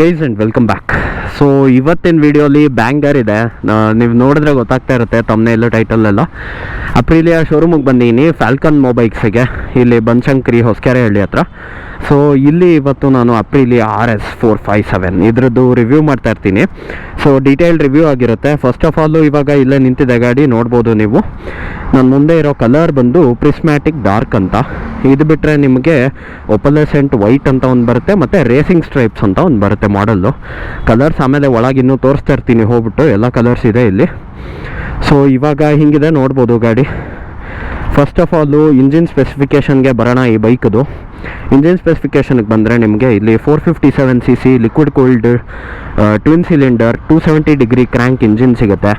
Guys and welcome back so ಇವತ್ತಿನ ವಿಡಿಯೋಲಿ ಬ್ಯಾಂಗರ್ ಇದೆ. ನೀವು ನೋಡಿದ್ರೆ ಗೊತ್ತಾಗ್ತಾ ಇರುತ್ತೆ ತಮ್ಮನೇ ಎಲ್ಲ. ಟೈಟಲ್ಲೆಲ್ಲ ಅಪ್ರಿಲಿಯಾ ಶೋರೂಮಿಗೆ ಬಂದಿದ್ದೀನಿ ಫ್ಯಾಲ್ಕನ್ ಮೊಬೈಲ್ಸಿಗೆ ಇಲ್ಲಿ ಬನಶಂಕರಿ ಹೊಸಕೆರೆ ಹಳ್ಳಿ ಹತ್ರ. ಸೊ ಇಲ್ಲಿ ಇವತ್ತು ನಾನು Aprilia R S four five seven ಇದ್ರದ್ದು ರಿವ್ಯೂ ಮಾಡ್ತಾ ಇರ್ತೀನಿ. ಸೊ ಡೀಟೇಲ್ಡ್ ರಿವ್ಯೂ ಆಗಿರುತ್ತೆ. ಫಸ್ಟ್ ಆಫ್ ಆಲು ಇವಾಗ ಇಲ್ಲೇ ನಿಂತಿದೆ ಗಾಡಿ ನೋಡ್ಬೋದು ನೀವು. ನನ್ನ ಮುಂದೆ ಇರೋ ಕಲರ್ ಬಂದು ಪ್ರಿಸ್ಮ್ಯಾಟಿಕ್ ಡಾರ್ಕ್ ಅಂತ. ಇದು ಬಿಟ್ಟರೆ ನಿಮಗೆ ಒಪಲಸೆಂಟ್ ವೈಟ್ ಅಂತ ಒಂದು ಬರುತ್ತೆ, ಮತ್ತು ರೇಸಿಂಗ್ ಸ್ಟ್ರೈಪ್ಸ್ ಅಂತ ಒಂದು ಬರುತ್ತೆ ಮಾಡಲ್ಲು ಕಲರ್ಸ್ ಆಮೇಲೆ ಒಳಗೆ ಇನ್ನೂ ತೋರಿಸ್ತಾ ಇರ್ತೀನಿ ಹೋಗ್ಬಿಟ್ಟು. ಎಲ್ಲ ಕಲರ್ಸ್ ಇದೆ ಇಲ್ಲಿ. ಸೊ ಇವಾಗ ಹಿಂಗಿದೆ ನೋಡ್ಬೋದು ಗಾಡಿ. ಫಸ್ಟ್ ಆಫ್ ಆಲು ಇಂಜಿನ್ ಸ್ಪೆಸಿಫಿಕೇಷನ್ಗೆ ಬರೋಣ ಈ ಬೈಕದು ಇಂಜಿನ್ ಸ್ಪೆಸಿಫಿಕೇಷನ್ಗೆ ಬಂದರೆ ನಿಮಗೆ ಇಲ್ಲಿ four fifty seven C C liquid cooled twin cylinder two seventy degree crank engine ಸಿಗುತ್ತೆ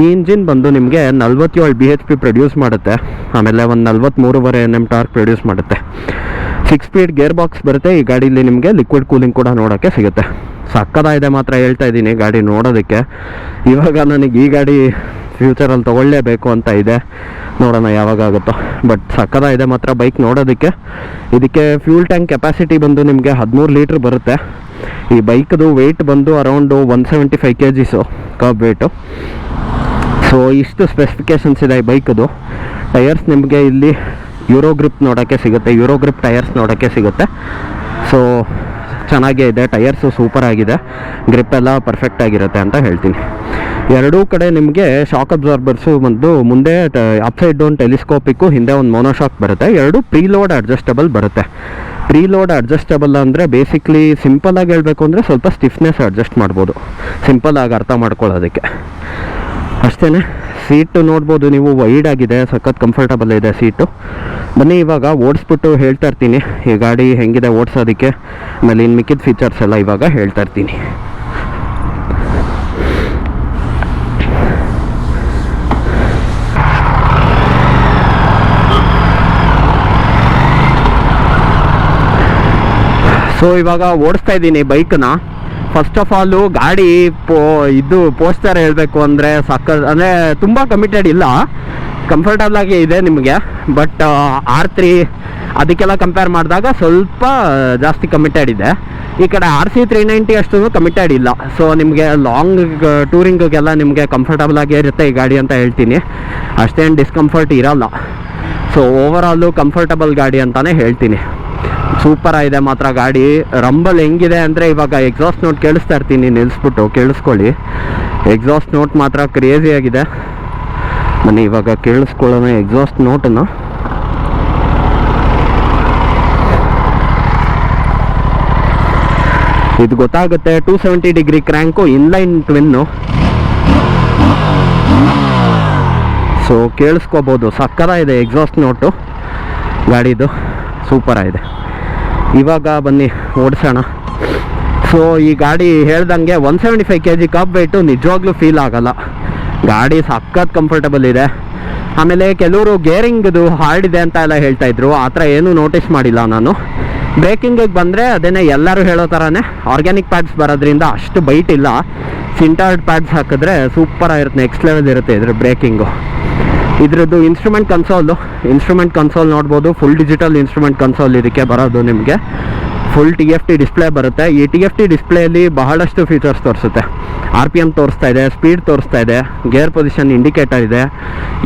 ಈ ಇಂಜಿನ್ ಬಂದು ನಿಮಗೆ ನಲ್ವತ್ತೇಳು ಬಿ ಎಚ್ ಪಿ ಪ್ರೊಡ್ಯೂಸ್ ಮಾಡುತ್ತೆ. ಆಮೇಲೆ ಒಂದು ನಲ್ವತ್ತ್ಮೂರುವರೆ ಎನ್ ಎಂ ಟಾರ್ಕ್ ಪ್ರೊಡ್ಯೂಸ್ ಮಾಡುತ್ತೆ. ಸಿಕ್ಸ್ ಸ್ಪೀಡ್ ಗೇರ್ ಬಾಕ್ಸ್ ಬರುತ್ತೆ. ಈ ಗಾಡೀಲಿ ನಿಮಗೆ ಲಿಕ್ವಿಡ್ ಕೂಲಿಂಗ್ ಕೂಡ ನೋಡೋಕ್ಕೆ ಸಿಗುತ್ತೆ. ಸಕ್ಕದಾಗಿದೆ ಮಾತ್ರ ಹೇಳ್ತಾ ಇದ್ದೀನಿ ಗಾಡಿ ನೋಡೋದಕ್ಕೆ. ಇವಾಗ ನನಗೆ ಈ ಗಾಡಿ ಫ್ಯೂಚರಲ್ಲಿ ತೊಗೊಳ್ಳೇಬೇಕು ಅಂತ ಇದೆ. ನೋಡೋಣ ಯಾವಾಗ ಆಗುತ್ತೋ ಬಟ್ ಇದೆ ಮಾತ್ರ ಬೈಕ್ ನೋಡೋದಕ್ಕೆ. ಇದಕ್ಕೆ ಫ್ಯೂಲ್ ಟ್ಯಾಂಕ್ ಕೆಪಾಸಿಟಿ ಬಂದು ನಿಮಗೆ ಹದಿಮೂರು ಲೀಟ್ರ್ ಬರುತ್ತೆ. ಈ ಬೈಕ್ದು ವೆಯ್ಟ್ ಬಂದು around one seventy five K Gs kerb weight so ಇಷ್ಟು ಸ್ಪೆಸಿಫಿಕೇಷನ್ಸ್ ಇದೆ ಈ ಬೈಕದು ಟೈರ್ಸ್ ನಿಮಗೆ ಇಲ್ಲಿ ಯೂರೋ ಗ್ರಿಪ್ ನೋಡೋಕ್ಕೆ ಸಿಗುತ್ತೆ. ಯೂರೋ ಗ್ರಿಪ್ ಟೈರ್ಸ್ ನೋಡೋಕ್ಕೆ ಸಿಗುತ್ತೆ. ಸೊ ಚೆನ್ನಾಗೇ ಇದೆ ಟಯರ್ಸು ಸೂಪರ್ ಆಗಿದೆ ಗ್ರಿಪ್ ಎಲ್ಲ ಪರ್ಫೆಕ್ಟ್ ಆಗಿರುತ್ತೆ ಅಂತ ಹೇಳ್ತೀನಿ. ಎರಡೂ ಕಡೆ ನಿಮಗೆ ಶಾಕ್ ಅಬ್ಸಾರ್ಬರ್ಸು ಬಂದು ಮುಂದೆ ಅಪ್ಸೈಡ್ ಡೌನ್ ಟೆಲಿಸ್ಕೋಪಿಕ್ಕು ಹಿಂದೆ ಒಂದು ಮೋನೋಶಾಕ್ ಬರುತ್ತೆ. ಎರಡು ಪ್ರೀಲೋಡ್ ಅಡ್ಜಸ್ಟಬಲ್ ಬರುತ್ತೆ. ಪ್ರೀಲೋಡ್ ಅಡ್ಜಸ್ಟಬಲ್ ಅಂದರೆ ಬೇಸಿಕ್ಲಿ ಸಿಂಪಲಾಗಿ ಹೇಳಬೇಕು ಅಂದರೆ ಸ್ವಲ್ಪ ಸ್ಟಿಫ್ನೆಸ್ ಅಡ್ಜಸ್ಟ್ ಮಾಡ್ಬೋದು. ಸಿಂಪಲಾಗಿ ಅರ್ಥ ಮಾಡ್ಕೊಳ್ಳೋದಕ್ಕೆ. ಅಷ್ಟೇ ಸೀಟು ನೋಡ್ಬೋದು ನೀವು ವೈಡ್ ಆಗಿದೆ, ಸಖತ್ ಕಂಫರ್ಟಬಲ್ ಇದೆ ಸೀಟು ಬನ್ನಿ, ಇವಾಗ ಓಡಿಸ್ಬಿಟ್ಟು ಹೇಳ್ತಾ ಇರ್ತೀನಿ. ಈ ಗಾಡಿ ಹೆಂಗಿದೆ ಓಡಿಸೋದಕ್ಕೆ. ಆಮೇಲೆ ಇನ್ನು ಮಿಕ್ಕಿದ ಫೀಚರ್ಸ್ ಎಲ್ಲ ಇವಾಗ ಹೇಳ್ತಾ ಇರ್ತೀನಿ. ಸೊ ಇವಾಗ ಓಡಿಸ್ತಾ ಇದ್ದೀನಿ ಬೈಕ್ನ ಫಸ್ಟ್ ಆಫ್ ಆಲು ಗಾಡಿ ಪೋ ಇದು ಪೋಸ್ಟರ್ ಹೇಳಬೇಕು ಅಂದರೆ ಸಕ್ಕ ಅಂದರೆ ತುಂಬ ಕಮಿಟೆಡ್ ಇಲ್ಲ. ಕಂಫರ್ಟಬಲ್ ಆಗಿ ಇದೆ ನಿಮಗೆ ಬಟ್ ಆರ್ ತ್ರೀ ಅದಕ್ಕೆಲ್ಲ ಕಂಪೇರ್ ಮಾಡಿದಾಗ ಸ್ವಲ್ಪ ಜಾಸ್ತಿ ಕಮಿಟೆಡ್ ಇದೆ. ಈ ಕಡೆ ಆರ್ ಸಿ ತ್ರೀ ನೈಂಟಿ ಅಷ್ಟು ಕಮಿಟೆಡ್ ಇಲ್ಲ. ಸೊ ನಿಮಗೆ ಲಾಂಗ್ ಟೂರಿಂಗಿಗೆಲ್ಲ ನಿಮಗೆ ಕಂಫರ್ಟಬಲ್ ಆಗಿ ಇರುತ್ತೆ ಈ ಗಾಡಿ ಅಂತ ಹೇಳ್ತೀನಿ. ಅಷ್ಟೇನು ಡಿಸ್ಕಂಫರ್ಟ್ ಇರಲ್ಲ. ಸೊ ಓವರ್ ಆಲು ಕಂಫರ್ಟಬಲ್ ಗಾಡಿ ಅಂತಲೇ ಹೇಳ್ತೀನಿ. ಸೂಪರ್ ಆಗಿದೆ ಮಾತ್ರ ಗಾಡಿ. ರಂಬಲ್ ಹೆಂಗಿದೆ ಅಂದರೆ ಇವಾಗ ಎಕ್ಸಾಸ್ಟ್ ನೋಟ್ ಕೇಳಿಸ್ತಾ ಇರ್ತೀನಿ ನಿಲ್ಲಿಸ್ಬಿಟ್ಟು ಕೇಳಿಸ್ಕೊಳ್ಳಿ. ಎಕ್ಸಾಸ್ಟ್ ನೋಟ್ ಮಾತ್ರ ಕ್ರೇಜಿ ಆಗಿದೆ. ಬನ್ನಿ, ಇವಾಗ ಕೇಳಿಸ್ಕೊಳ್ಳೋಣ ಎಕ್ಸಾಸ್ಟ್ ನೋಟನ್ನು ಇದು ಗೊತ್ತಾಗುತ್ತೆ two seventy degree crank inline twin so ಕೇಳಿಸ್ಕೋಬೋದು. ಸಕ್ಕದಾಗಿದೆ ಎಕ್ಸಾಸ್ಟ್ ನೋಟು ಗಾಡಿದು ಸೂಪರ್ ಆಗಿದೆ. ಇವಾಗ ಬನ್ನಿ, ಓಡಿಸೋಣ. ಸೊ ಈ ಗಾಡಿ ಹೇಳ್ದಂಗೆ one seventy five K G kerb weight ನಿಜವಾಗ್ಲೂ ಫೀಲ್ ಆಗಲ್ಲ. ಗಾಡಿ ಸಖತ್ ಕಂಫರ್ಟಬಲ್ ಇದೆ. ಆಮೇಲೆ ಕೆಲವರು ಗೇರಿಂಗ್ದು ಹಾರ್ಡ್ ಇದೆ ಅಂತ ಎಲ್ಲ ಹೇಳ್ತಾ ಇದ್ರು. ಆ ಥರ ಏನೂ ನೋಟಿಸ್ ಮಾಡಿಲ್ಲ ನಾನು. ಬ್ರೇಕಿಂಗಿಗೆ ಬಂದರೆ ಅದೇನೇ ಎಲ್ಲರೂ ಹೇಳೋ ಥರನೇ ಆರ್ಗ್ಯಾನಿಕ್ ಪ್ಯಾಡ್ಸ್ ಬರೋದ್ರಿಂದ ಅಷ್ಟು ಬೈಟ್ ಇಲ್ಲ. ಸಿಂಟಾರ್ಡ್ ಪ್ಯಾಡ್ಸ್ ಹಾಕಿದ್ರೆ ಸೂಪರ್ ಆಗಿರುತ್ತೆ ನೆಕ್ಸ್ಟ್ ಲೆವೆಲ್ ಇರುತ್ತೆ ಇದ್ರ ಬ್ರೇಕಿಂಗು ಇದ್ರದ್ದು ಇನ್ಸ್ಟ್ರೂಮೆಂಟ್ ಕನ್ಸೋಲು ಇನ್ಸ್ಟ್ರೂಮೆಂಟ್ ಕನ್ಸೋಲ್ ನೋಡ್ಬೋದು ಫುಲ್ ಡಿಜಿಟಲ್ ಇನ್ಸ್ಟ್ರೂಮೆಂಟ್ ಕನ್ಸೋಲ್ ಇದಕ್ಕೆ ಬರೋದು ನಿಮಗೆ. Full T F T display ಬರುತ್ತೆ. ಈ ಟಿ ಎಫ್ ಟಿ ಡಿಸ್ಪ್ಲೇಯಲ್ಲಿ ಬಹಳಷ್ಟು ಫೀಚರ್ಸ್ ತೋರಿಸುತ್ತೆ. ಆರ್ ಪಿ ಎಂ ತೋರಿಸ್ತಾ ಇದೆ ಸ್ಪೀಡ್ ತೋರಿಸ್ತಾ ಇದೆ ಗೇರ್ ಪೊಸಿಷನ್ ಇಂಡಿಕೇಟರ್ ಇದೆ.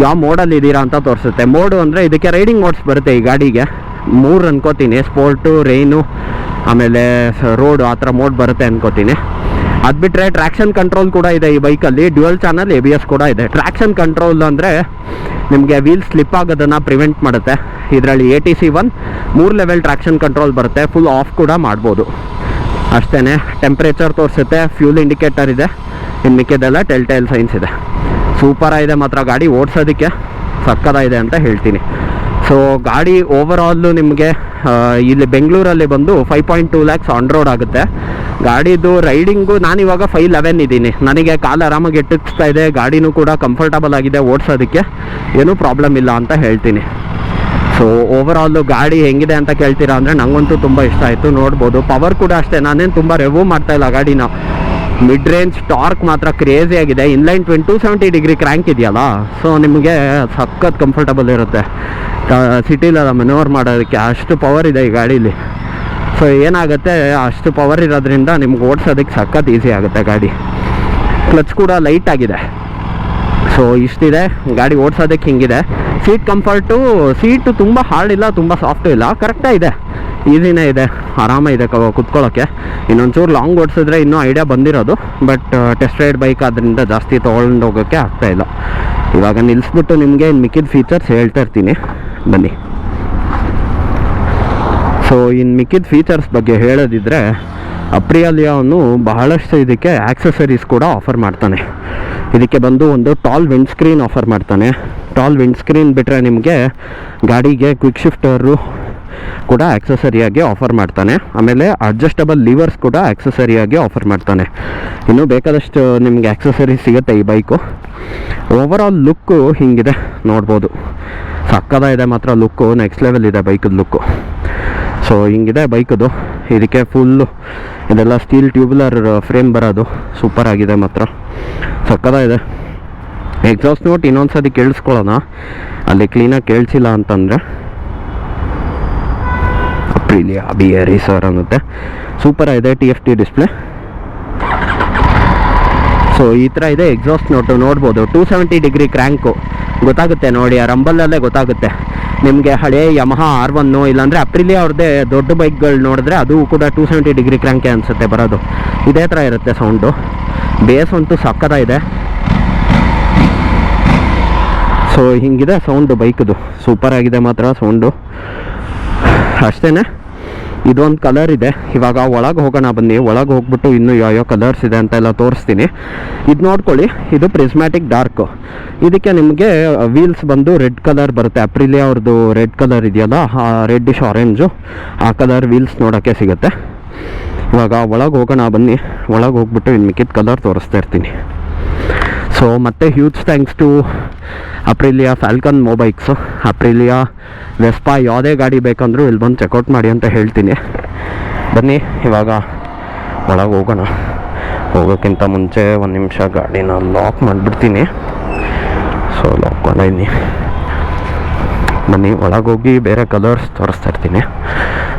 ಯಾವ ಮೋಡಲ್ಲಿ ಇದ್ದೀರಾ ಅಂತ ತೋರಿಸುತ್ತೆ. ಮೋಡು ಅಂದರೆ ಇದಕ್ಕೆ ರೈಡಿಂಗ್ ಮೋಡ್ಸ್ ಬರುತ್ತೆ ಈ ಗಾಡಿಗೆ. ಮೂರು ಅನ್ಕೋತೀನಿ ಸ್ಪೋರ್ಟು ರೈನು ಆಮೇಲೆ ರೋಡು ಆ ಥರ ಮೋಡ್ ಬರುತ್ತೆ ಅನ್ಕೋತೀನಿ. ಅದು ಬಿಟ್ಟರೆ ಟ್ರ್ಯಾಕ್ಷನ್ ಕಂಟ್ರೋಲ್ ಕೂಡ ಇದೆ ಈ ಬೈಕಲ್ಲಿ dual channel A B S ಕೂಡ ಇದೆ. ಟ್ರ್ಯಾಕ್ಷನ್ ಕಂಟ್ರೋಲ್ ಅಂದರೆ ನಿಮಗೆ ವೀಲ್ ಸ್ಲಿಪ್ ಆಗೋದನ್ನು ಪ್ರಿವೆಂಟ್ ಮಾಡುತ್ತೆ. ಇದರಲ್ಲಿ ಎ ಟಿ ಸಿ ಒನ್ ಮೂರು ಲೆವೆಲ್ ಟ್ರ್ಯಾಕ್ಷನ್ ಕಂಟ್ರೋಲ್ ಬರುತ್ತೆ ಫುಲ್ ಆಫ್ ಕೂಡ ಮಾಡ್ಬೋದು. ಅಷ್ಟೇ ಟೆಂಪ್ರೇಚರ್ ತೋರಿಸುತ್ತೆ ಫ್ಯೂಲ್ ಇಂಡಿಕೇಟರ್ ಇದೆ. ಇನ್ನು ಮಿಕ್ಕಿದೆಲ್ಲ ಟೆಲ್ ಟೈಲ್ ಸೈನ್ಸ್ ಇದೆ. ಸೂಪರ್ ಆಗಿದೆ ಮಾತ್ರ ಗಾಡಿ, ಓಡಿಸೋದಕ್ಕೆ ಸಕ್ಕದಾಗಿದೆ ಅಂತ ಹೇಳ್ತೀನಿ. ಸೊ ಗಾಡಿ ಓವರ್ ಆಲು ನಿಮಗೆ ಇಲ್ಲಿ ಬೆಂಗಳೂರಲ್ಲಿ ಬಂದು five point two lakhs on road ಆಗುತ್ತೆ. ಗಾಡಿದು ರೈಡಿಂಗು ನಾನಿವಾಗ ಫೈವ್ ಲೆವೆನ್ ಇದ್ದೀನಿ. ನನಗೆ ಕಾಲು ಆರಾಮಾಗಿ ಎಟ್ಟಿಸ್ತಾ ಇದೆ. ಗಾಡಿನೂ ಕೂಡ ಕಂಫರ್ಟಬಲ್ ಆಗಿದೆ ಓಡಿಸೋದಕ್ಕೆ. ಏನೂ ಪ್ರಾಬ್ಲಮ್ ಇಲ್ಲ ಅಂತ ಹೇಳ್ತೀನಿ. ಸೊ ಓವರ್ ಗಾಡಿ ಹೆಂಗಿದೆ ಅಂತ ಕೇಳ್ತೀರಾ ಅಂದರೆ ನನಗಂತೂ ತುಂಬ ಇಷ್ಟ ಆಯಿತು. ನೋಡ್ಬೋದು. ಪವರ್ ಕೂಡ ಅಷ್ಟೇ. ನಾನೇನು ತುಂಬ ರೆವ್ಯೂ ಮಾಡ್ತಾ ಇಲ್ಲ ಗಾಡಿನ. ಮಿಡ್ ರೇಂಜ್ ಟಾರ್ಕ್ ಮಾತ್ರ ಕ್ರೇಜಿ ಆಗಿದೆ. Inline twin two seventy degree crank ಇದೆಯಲ್ಲ? ಸೊ ನಿಮಗೆ ಸಖತ್ ಕಂಫರ್ಟಬಲ್ ಇರುತ್ತೆ. ಸಿಟಿಲೆಲ್ಲ ಮೆನೋವರ್ ಮಾಡೋದಕ್ಕೆ ಅಷ್ಟು ಪವರ್ ಇದೆ ಈ ಗಾಡೀಲಿ. ಸೊ ಏನಾಗುತ್ತೆ? ಅಷ್ಟು ಪವರ್ ಇರೋದ್ರಿಂದ ನಿಮ್ಗೆ ಓಡಿಸೋದಕ್ಕೆ ಸಖತ್ ಈಸಿ ಆಗುತ್ತೆ ಗಾಡಿ. ಕ್ಲಚ್ ಕೂಡ ಲೈಟ್ ಆಗಿದೆ. ಸೊ ಇಷ್ಟಿದೆ. ಗಾಡಿ ಓಡಿಸೋದಕ್ಕೆ ಹಿಂಗಿದೆ. ಸೀಟ್ ಕಂಫರ್ಟು ಸೀಟು ತುಂಬ ಹಾರ್ಡ್ ಇಲ್ಲ, ತುಂಬ ಸಾಫ್ಟು ಇಲ್ಲ. ಕರೆಕ್ಟಾಗಿ ಇದೆ, ಆರಾಮ ಇದೆ ಕ ಕುತ್ಕೊಳ್ಳೋಕ್ಕೆ ಇನ್ನೊಂಚೂರು ಲಾಂಗ್ ಓಡಿಸಿದ್ರೆ ಇನ್ನೂ ಐಡಿಯಾ ಬಂದಿರೋದು ಬಟ್ ಟೆಸ್ಟ್ ರೈಡ್ ಬೈಕ್ ಆದ್ದರಿಂದ ಜಾಸ್ತಿ ತೊಗೊಂಡು ಹೋಗೋಕ್ಕೆ ಇಲ್ಲ. ಇವಾಗ ನಿಲ್ಲಿಸ್ಬಿಟ್ಟು ನಿಮಗೆ ಮಿಕ್ಕಿದ ಫೀಚರ್ಸ್ ಹೇಳ್ತಾ ಇರ್ತೀನಿ. ಬನ್ನಿ. ಸೊ ಇನ್ನು ಮಿಕ್ಕಿದ ಫೀಚರ್ಸ್ ಬಗ್ಗೆ ಹೇಳೋದಿದ್ರೆ ಅಪ್ರಿಯಾಲಿಯಾವನು ಬಹಳಷ್ಟು ಇದಕ್ಕೆ ಆಕ್ಸೆಸರೀಸ್ ಕೂಡ ಆಫರ್ ಮಾಡ್ತಾನೆ. ಇದಕ್ಕೆ ಬಂದು ಒಂದು ಟಾಲ್ ವಿಂಡ್ ಸ್ಕ್ರೀನ್ ಆಫರ್ ಮಾಡ್ತಾನೆ. ಟಾಲ್ ವಿಂಡ್ ಸ್ಕ್ರೀನ್ ಬಿಟ್ಟರೆ ನಿಮಗೆ ಗಾಡಿಗೆ ಕ್ವಿಕ್ ಶಿಫ್ಟರು ಕೂಡ ಆಕ್ಸೆಸರಿಯಾಗಿ ಆಫರ್ ಮಾಡ್ತಾನೆ. ಆಮೇಲೆ ಅಡ್ಜಸ್ಟಬಲ್ ಲಿವರ್ಸ್ ಕೂಡ ಆಕ್ಸೆಸರಿಯಾಗಿ ಆಫರ್ ಮಾಡ್ತಾನೆ. ಇನ್ನೂ ಬೇಕಾದಷ್ಟು ನಿಮಗೆ ಆಕ್ಸೆಸರಿ ಸಿಗುತ್ತೆ ಈ ಬೈಕು ಓವರ್ ಆಲ್ ಲುಕ್ಕು ಹಿಂಗಿದೆ, ನೋಡ್ಬೋದು. ಸಕ್ಕದಾಗಿದೆ ಮಾತ್ರ ಲುಕ್ಕು ನೆಕ್ಸ್ಟ್ ಲೆವೆಲ್ ಇದೆ ಬೈಕದ ಲುಕ್ಕು ಸೊ ಹಿಂಗಿದೆ ಬೈಕದು ಇದಕ್ಕೆ ಫುಲ್ಲು ಇದೆಲ್ಲ ಸ್ಟೀಲ್ ಟ್ಯೂಬ್ಲರ್ ಫ್ರೇಮ್ ಬರೋದು. ಸೂಪರ್ ಆಗಿದೆ ಮಾತ್ರ. ಸಕ್ಕದಾಗಿದೆ ಎಕ್ಸಾಸ್ಟ್ ನೋಟ್ ಇನ್ನೊಂದು ಸತಿ ಕೇಳಿಸ್ಕೊಳ್ಳೋಣ. ಅಲ್ಲಿ ಕ್ಲೀನಾಗಿ ಕೇಳಿಸಿಲ್ಲ ಅಂತಂದರೆ. ಅಪ್ರಿಲಿಯಾ ಬಿ ಎ ಸರ್ ಅನ್ನುತ್ತೆ. ಸೂಪರ್ ಆಗಿದೆ T F T display so ಈ ಥರ ಇದೆ ಎಕ್ಸಾಸ್ಟ್ ನೋಟು ನೋಡ್ಬೋದು. ಟೂ ಸೆವೆಂಟಿ ಡಿಗ್ರಿ ಕ್ರ್ಯಾಂಕು ಗೊತ್ತಾಗುತ್ತೆ ನೋಡಿ, ಆ ರಂಬಲ್ಲಲ್ಲೇ ಗೊತ್ತಾಗುತ್ತೆ. ನಿಮಗೆ ಹಳೆ ಯಮಹ ಆರ್ ಒನ್ನು ಇಲ್ಲಾಂದರೆ ಅಪ್ರಿಲಿಯ ಅವ್ರದ್ದೇ ದೊಡ್ಡ ಬೈಕ್ಗಳು ನೋಡಿದ್ರೆ ಅದು ಕೂಡ ಟೂ ಸೆವೆಂಟಿ ಡಿಗ್ರಿ ಕ್ರ್ಯಾಂಕೆ ಅನಿಸುತ್ತೆ ಬರೋದು. ಇದೇ ಥರ ಇರುತ್ತೆ ಸೌಂಡು ಬೇಸ್ ಅಂತೂ ಸಕ್ಕತ್ತಾಗಿದೆ ಸೊ ಹಿಂಗಿದೆ ಸೌಂಡು ಬೈಕದು ಸೂಪರ್ ಆಗಿದೆ ಮಾತ್ರ ಸೌಂಡು ಅಷ್ಟೇ ಇದೊಂದು ಕಲರ್ ಇದೆ. ಇವಾಗ ಒಳಗೆ ಹೋಗೋಣ ಬನ್ನಿ. ಒಳಗೆ ಹೋಗ್ಬಿಟ್ಟು ಇನ್ನೂ ಯಾವ ಕಲರ್ಸ್ ಇದೆ ಅಂತ ಎಲ್ಲ ತೋರಿಸ್ತೀನಿ. ಇದು ನೋಡ್ಕೊಳ್ಳಿ. ಇದು ಪ್ರಿಸ್ಮ್ಯಾಟಿಕ್ ಡಾರ್ಕ್ ಇದಕ್ಕೆ ನಿಮಗೆ ವೀಲ್ಸ್ ಬಂದು ರೆಡ್ ಕಲರ್ ಬರುತ್ತೆ. ಅಪ್ರಿಲಿ ಅವ್ರದ್ದು ರೆಡ್ ಕಲರ್ ಇದೆಯಲ್ಲ, ಆ ರೆಡ್ಡಿಶ್ ಆರೆಂಜು ಆ ಕಲರ್ ವೀಲ್ಸ್ ನೋಡೋಕ್ಕೆ ಸಿಗುತ್ತೆ. ಇವಾಗ ಒಳಗೆ ಹೋಗೋಣ ಬನ್ನಿ. ಒಳಗೆ ಹೋಗ್ಬಿಟ್ಟು ಇನ್ನು ಮಿಕ್ಕಿದ ಕಲರ್ ತೋರಿಸ್ತಾ ಇರ್ತೀನಿ. ಸೊ ಮತ್ತೆ huge thanks to Aprilia Falcon Mobikes Aprilia Vespa ಯಾವುದೇ ಗಾಡಿ ಬೇಕಂದರೂ ಇಲ್ಲಿ ಬಂದು ಚೆಕ್ಔಟ್ ಮಾಡಿ ಅಂತ ಹೇಳ್ತೀನಿ. ಬನ್ನಿ, ಇವಾಗ ಒಳಗೆ ಹೋಗೋಣ. ಹೋಗೋಕ್ಕಿಂತ ಮುಂಚೆ ಒಂದು ನಿಮಿಷ ಗಾಡಿನ ಲಾಕ್ ಮಾಡಿಬಿಡ್ತೀನಿ. ಸೊ ಲಾಕ್ ಮಾಡಿದ್ದೀನಿ ಬನ್ನಿ ಒಳಗೋಗಿ ಬೇರೆ ಕಲರ್ಸ್ ತೋರಿಸ್ತಾ ಇರ್ತೀನಿ.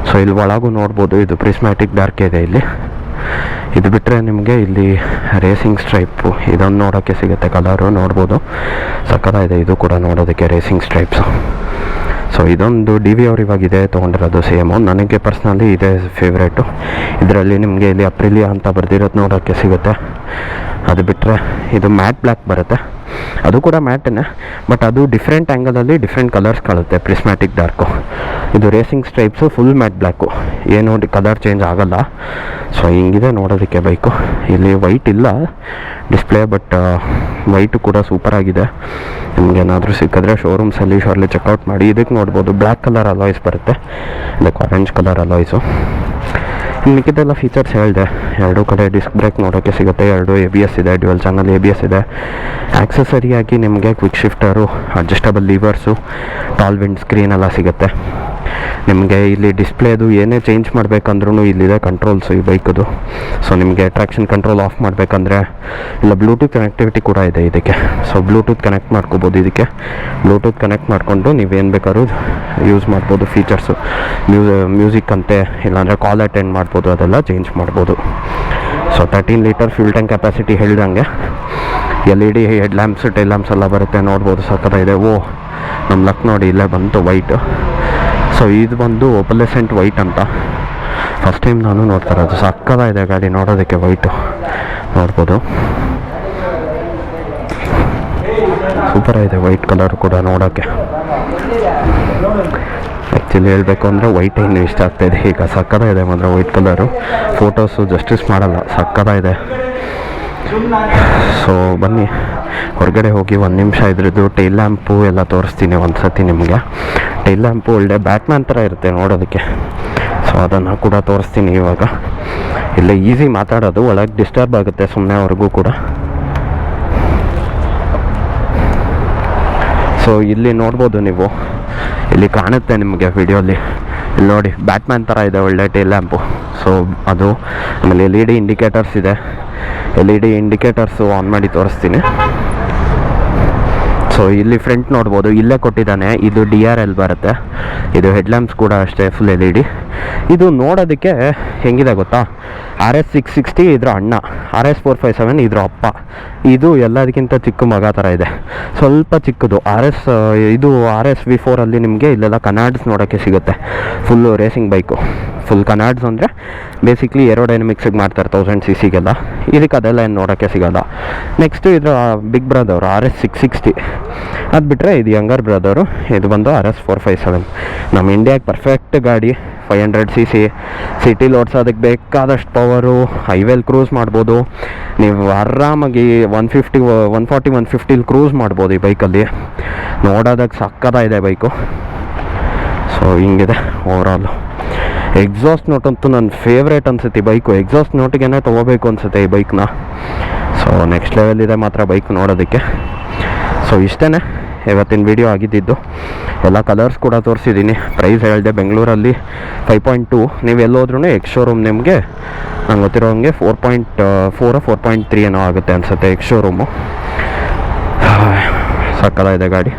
ಸೊ ಇಲ್ಲಿ ಒಳಗೂ ನೋಡ್ಬೋದು, ಇದು ಪ್ರಿಸ್ಮ್ಯಾಟಿಕ್ ಡಾರ್ಕ್ ಇದೆ ಇಲ್ಲಿ. ಇದು ಬಿಟ್ಟರೆ ನಿಮಗೆ ಇಲ್ಲಿ ರೇಸಿಂಗ್ ಸ್ಟ್ರೈಪು ಇದನ್ನು ನೋಡೋಕ್ಕೆ ಸಿಗುತ್ತೆ ಕಲರು ನೋಡ್ಬೋದು. ಇದೆ ಇದು ಕೂಡ ನೋಡೋದಕ್ಕೆ ರೇಸಿಂಗ್ ಸ್ಟ್ರೈಪ್ಸು ಸೊ ಇದೊಂದು ಡಿ ವಿ ಅವ್ರು ಇವಾಗ ಇದೆ ತೊಗೊಂಡಿರೋದು ಸೇಮು ನನಗೆ ಪರ್ಸ್ನಲಿ ಇದೆ ಫೇವ್ರೇಟು ಇದರಲ್ಲಿ ನಿಮಗೆ ಇಲ್ಲಿ ಅಪ್ರಿಲಿಯಾ ಅಂತ ಬರೆದಿರೋದು ನೋಡೋಕ್ಕೆ ಸಿಗುತ್ತೆ. ಅದು ಬಿಟ್ಟರೆ ಇದು ಮ್ಯಾಟ್ ಬ್ಲ್ಯಾಕ್ ಬರುತ್ತೆ. ಅದು ಕೂಡ ಮ್ಯಾಟನ್ನೇ ಬಟ್ ಅದು ಡಿಫ್ರೆಂಟ್ ಆ್ಯಂಗಲಲ್ಲಿ ಡಿಫ್ರೆಂಟ್ ಕಲರ್ಸ್ ಕಾಣುತ್ತೆ ಪ್ರಿಸ್ಮ್ಯಾಟಿಕ್ ಡಾರ್ಕು ಇದು racing stripes full matte black ಏನು ಕಲರ್ ಚೇಂಜ್ ಆಗಲ್ಲ. ಸೊ ಹಿಂಗಿದೆ ನೋಡೋದಕ್ಕೆ ಬೈಕು ಇಲ್ಲಿ ವೈಟ್ ಇಲ್ಲ ಡಿಸ್ಪ್ಲೇ ಬಟ್ ವೈಟು ಕೂಡ ಸೂಪರ್ ಆಗಿದೆ. ನಿಮ್ಗೆ ಏನಾದರೂ ಸಿಕ್ಕಿದ್ರೆ ಶೋರೂಮ್ಸಲ್ಲಿ ಶೋರ್ಲಿ ಚೆಕ್ಔಟ್ ಮಾಡಿ. ಇದಕ್ಕೆ ನೋಡ್ಬೋದು ಬ್ಲ್ಯಾಕ್ ಕಲರ್ ಅಲಾಯ್ಸ್ ಬರುತ್ತೆ. ಲೈಕ್ ಆರೆಂಜ್ ಕಲರ್ ಅಲಾಯ್ಸು ಮಿಕ್ಕಿದ್ದೆಲ್ಲ ಫೀಚರ್ಸ್ ಹೇಳಿದೆ. ಎರಡೂ ಕಡೆ ಡಿಸ್ಕ್ ಬ್ರೇಕ್ ನೋಡೋಕ್ಕೆ ಸಿಗುತ್ತೆ. ಎರಡು ಎ ಬಿ ಎಸ್ ಇದೆ dual channel A B S ಇದೆ. ಆಕ್ಸೆಸರಿಯಾಗಿ ನಿಮಗೆ quick shifter adjustable levers tall windscreen ಎಲ್ಲ ಸಿಗುತ್ತೆ. ನಿಮಗೆ ಇಲ್ಲಿ ಡಿಸ್ಪ್ಲೇದು ಏನೇ ಚೇಂಜ್ ಮಾಡಬೇಕಂದ್ರೂ ಇಲ್ಲಿದೆ ಕಂಟ್ರೋಲ್ಸು ಈ ಬೈಕದು ಸೊ ನಿಮಗೆ ಟ್ರ್ಯಾಕ್ಷನ್ ಕಂಟ್ರೋಲ್ ಆಫ್ ಮಾಡಬೇಕಂದ್ರೆ ಇಲ್ಲ ಬ್ಲೂಟೂತ್ ಕನೆಕ್ಟಿವಿಟಿ ಕೂಡ ಇದೆ ಇದಕ್ಕೆ. ಸೊ ಬ್ಲೂಟೂತ್ ಕನೆಕ್ಟ್ ಮಾಡ್ಕೋಬೋದು ಇದಕ್ಕೆ. ಬ್ಲೂಟೂತ್ ಕನೆಕ್ಟ್ ಮಾಡಿಕೊಂಡು ನೀವೇನು ಬೇಕಾದ್ರೂ ಯೂಸ್ ಮಾಡ್ಬೋದು ಫೀಚರ್ಸು ಮ್ಯೂಸ್ ಮ್ಯೂಸಿಕ್ ಅಂತೆ, ಇಲ್ಲಾಂದರೆ ಕಾಲ್ ಅಟೆಂಡ್ ಮಾಡ್ಬೋದು, ಅದೆಲ್ಲ ಚೇಂಜ್ ಮಾಡ್ಬೋದು. So thirteen litre fuel tank capacity ಹೇಳ್ದಂಗೆ L E D head lamps tail lamps ಎಲ್ಲ ಬರುತ್ತೆ, ನೋಡ್ಬೋದು ಸಕ್ಕತ್ತಾಗಿದೆ ಓ ನಮ್ಮ ಲಕ್ ನೋಡಿ ಇಲ್ಲೇ ಬಂತು ವೈಟು ಸೊ ಇದು ಬಂದು ಒಪಲೆಸೆಂಟ್ ವೈಟ್ ಅಂತ. ಫಸ್ಟ್ ಟೈಮ್ ನಾನು ನೋಡ್ತಾ ಇರೋದು. ಇದೆ ಗಾಡಿ, ನೋಡೋದಕ್ಕೆ ವೈಟು ನೋಡ್ಬೋದು. ಸೂಪರ್ ಆಗಿದೆ ವೈಟ್ ಕಲರ್ ಕೂಡ ನೋಡೋಕ್ಕೆ. ಆ್ಯಕ್ಚುಲಿ ಹೇಳಬೇಕು ಅಂದರೆ ವೈಟ್ ಇನ್ನು ಇಷ್ಟ ಆಗ್ತಾಯಿದೆ ಈಗ ಸಕ್ಕದಾಗಿದೆ ಮಾತ್ರ ವೈಟ್ ಕಲರು ಫೋಟೋಸು ಜಸ್ಟಿಸ್ ಮಾಡಲ್ಲ. ಇದೆ. ಸೊ ಬನ್ನಿ. ಹೊರಗಡೆ ಹೋಗಿ ಒಂದು ನಿಮಿಷ ಇದ್ರದ್ದು ಟೈಲ್ ಲ್ಯಾಂಪು ಎಲ್ಲ ತೋರಿಸ್ತೀನಿ ಒಂದು ಸತಿ ನಿಮಗೆ. ಟೈಲ್ ಲ್ಯಾಂಪು ಒಳ್ಳೆ ಬ್ಯಾಟ್ಮ್ಯಾನ್ ಥರ ಇರುತ್ತೆ ನೋಡೋದಕ್ಕೆ. ಸೊ ಅದನ್ನು ಕೂಡ ತೋರಿಸ್ತೀನಿ ಇವಾಗ. ಇಲ್ಲ ಈಸಿ ಮಾತಾಡೋದು, ಒಳಗೆ ಡಿಸ್ಟರ್ಬ್ ಆಗುತ್ತೆ ಸುಮ್ಮನೆ ಅವ್ರಿಗೂ ಕೂಡ. ಸೊ ಇಲ್ಲಿ ನೋಡ್ಬೋದು ನೀವು. ಇಲ್ಲಿ ಕಾಣುತ್ತೆ ನಿಮಗೆ ವಿಡಿಯೋಲಿ ಇಲ್ಲಿ ನೋಡಿ ಬ್ಯಾಟ್ಮ್ಯಾನ್ ಥರ ಇದೆ ಒಳ್ಳೆ ಟೇಲ್ ಲ್ಯಾಂಪು ಸೊ ಅದು ಆಮೇಲೆ ಎಲ್ ಇ ಡಿ ಇಂಡಿಕೇಟರ್ಸ್ ಇದೆ. L E D indicators on ಮಾಡಿ ತೋರಿಸ್ತೀನಿ. ಸೊ ಇಲ್ಲಿ ಫ್ರಂಟ್ ನೋಡ್ಬೋದು. ಇಲ್ಲೇ ಕೊಟ್ಟಿದ್ದಾನೆ. ಇದು ಡಿ ಆರ್ ಎಲ್ ಬರುತ್ತೆ. ಇದು ಹೆಡ್ಲ್ಯಾಂಪ್ಸ್ ಕೂಡ ಅಷ್ಟೇ ಫುಲ್ ಎಲ್ ಇ ಡಿ ಇದು ನೋಡೋದಕ್ಕೆ ಹೆಂಗಿದೆ ಗೊತ್ತಾ? ಆರ್ ಎಸ್ ಸಿಕ್ಸ್ ಸಿಕ್ಸ್ಟಿ ಇದ್ರ ಅಣ್ಣ. R S four five seven ಇದ್ರ ಅಪ್ಪ. ಇದು ಎಲ್ಲದಕ್ಕಿಂತ ಚಿಕ್ಕ ಮಗ ಥರ ಇದೆ. ಸ್ವಲ್ಪ ಚಿಕ್ಕದು. ಆರ್ ಎಸ್ ಇದು ಆರ್ ಎಸ್ ವಿ ಫೋರಲ್ಲಿ ನಿಮಗೆ ಇಲ್ಲೆಲ್ಲ ಕನಾಡ್ಸ್ ನೋಡೋಕ್ಕೆ ಸಿಗುತ್ತೆ. Full racing bike full canards ಅಂದರೆ ಬೇಸಿಕ್ಲಿ ಏರೋಡೈನಮಿಕ್ಸಿಗೆ ಮಾಡ್ತಾರೆ ತೌಸಂಡ್ ಸಿ ಸಿಗೆಲ್ಲ ಇದಕ್ಕೆ ಅದೆಲ್ಲ ಏನು ನೋಡೋಕ್ಕೆ ಸಿಗಲ್ಲ. ನೆಕ್ಸ್ಟು ಇದರ big brother R S six sixty ಅದು ಬಿಟ್ಟರೆ ಇದು ಯಂಗರ್ ಬ್ರದರು ಇದು ಬಂದು R S four five seven ನಮ್ಮ ಇಂಡಿಯಾಗೆ ಪರ್ಫೆಕ್ಟ್ ಗಾಡಿ ಫೈವ್ ಹಂಡ್ರೆಡ್ ಸಿ ಸಿ ಸಿಟಿಲಿ ಓಡಿಸೋದಕ್ಕೆ ಬೇಕಾದಷ್ಟು ಪವರು ಹೈವೇಲಿ ಕ್ರೂಸ್ ಮಾಡ್ಬೋದು. ನೀವು ಆರಾಮಾಗಿ one fifty one forty one ಫಿಫ್ಟಿಲಿ cruise ಮಾಡ್ಬೋದು ಈ ಬೈಕಲ್ಲಿ ನೋಡೋದಕ್ಕೆ ಸಕ್ಕತ್ತಾಗಿದೆ ಬೈಕು ಸೊ ಹಿಂಗಿದೆ ಓವರಾಲು ಎಕ್ಸಾಸ್ಟ್ ನೋಟ್ ಅಂತೂ ನನ್ನ ಫೇವ್ರೇಟ್ ಅನ್ಸುತ್ತೆ ಈ ಬೈಕು ಎಕ್ಸಾಸ್ಟ್ ನೋಟಿಗೆ ತೊಗೋಬೇಕು ಅನ್ಸುತ್ತೆ ಈ ಬೈಕ್ನ ಸೊ ನೆಕ್ಸ್ಟ್ ಲೆವೆಲ್ ಇದೆ ಮಾತ್ರ ಬೈಕ್ ನೋಡೋದಕ್ಕೆ. ಸೊ ಇಷ್ಟೇ ಇವತ್ತಿನ ವಿಡಿಯೋ ಆಗಿದ್ದಿದ್ದು. ಎಲ್ಲ ಕಲರ್ಸ್ ಕೂಡ ತೋರಿಸಿದ್ದೀನಿ. ಪ್ರೈಸ್ ಹೇಳಿದೆ ಬೆಂಗಳೂರಲ್ಲಿ ಫೈವ್ ಪಾಯಿಂಟ್ ಟು ನೀವು ಎಲ್ಲೋದ್ರೂ ಎಕ್ಸ್ ಶೋರೂಮ್ ನಿಮಗೆ, ನಂಗೆ ಗೊತ್ತಿರೋ ಹಂಗೆ four point four four point three ಏನೋ ಆಗುತ್ತೆ ಅನಿಸುತ್ತೆ ಎಕ್ಸ್ ಶೋರೂಮು ಇದೆ ಗಾಡಿ.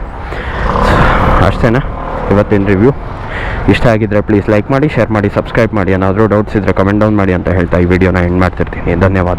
ಅಷ್ಟೇ ಇವತ್ತಿನ ರಿವ್ಯೂ ಇಷ್ಟ ಆಗಿದ್ರೆ ಪ್ಲೀಸ್ ಲೈಕ್ ಮಾಡಿ ಶೇರ್ ಮಾಡಿ ಸಬ್ಸ್ಕ್ರೈಬ್ ಮಾಡಿ. ಏನಾದರೂ ಡೌಟ್ಸ್ ಇದ್ದರೆ ಕಮೆಂಟ್ ಡೌನ್ ಮಾಡಿ ಅಂತ ಹೇಳ್ತಾ ಈ ವಿಡಿಯೋನ ಎಂಡ್ ಮಾಡ್ತಿರ್ತೀನಿ. ಧನ್ಯವಾದ